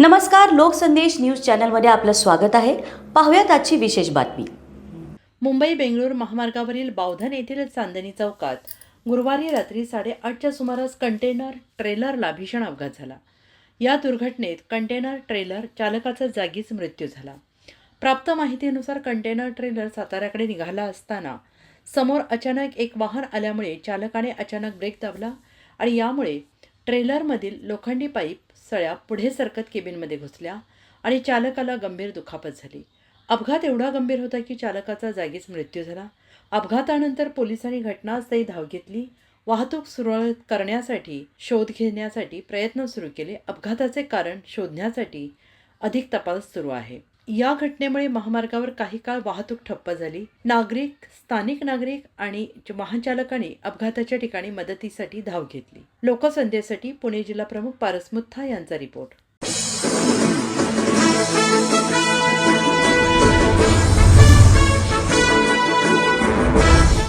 नमस्कार लोकसंदेश न्यूज चॅनलमध्ये आपलं स्वागत आहे. पाहूयात आजची विशेष बातमी. मुंबई बेंगळूर महामार्गावरील बावधन येथील चांदणी चौकात गुरुवारी रात्री साडेआठच्या सुमारास कंटेनर ट्रेलरला भीषण अपघात झाला. या दुर्घटनेत कंटेनर ट्रेलर चालकाचा जागीच मृत्यू झाला. प्राप्त माहितीनुसार कंटेनर ट्रेलर साताऱ्याकडे निघाला असताना समोर अचानक एक वाहन आल्यामुळे चालकाने अचानक ब्रेक दाबला आणि यामुळे ट्रेलरमधील लोखंडी पाईप सळ्या पुढे सरकत केबिनमध्ये घुसल्या आणि चालकाला गंभीर दुखापत झाली. अपघात एवढा गंभीर होता की चालकाचा जागीच मृत्यू झाला. अपघातानंतर पोलिसांनी घटनास्थळी धाव घेतली. वाहतूक सुरळीत करण्यासाठी शोध घेण्यासाठी प्रयत्न सुरू केले. अपघाताचे कारण शोधण्यासाठी अधिक तपास सुरू आहे. या घटनेमुळे महामार्गावर काही काळ वाहतूक ठप्प झाली. नागरिक स्थानिक नागरिक आणि वाहनचालकांनी अपघाताच्या ठिकाणी मदतीसाठी धाव घेतली. लोकसंध्येसाठी पुणे जिल्हा प्रमुख पारस मुथा यांचा रिपोर्ट.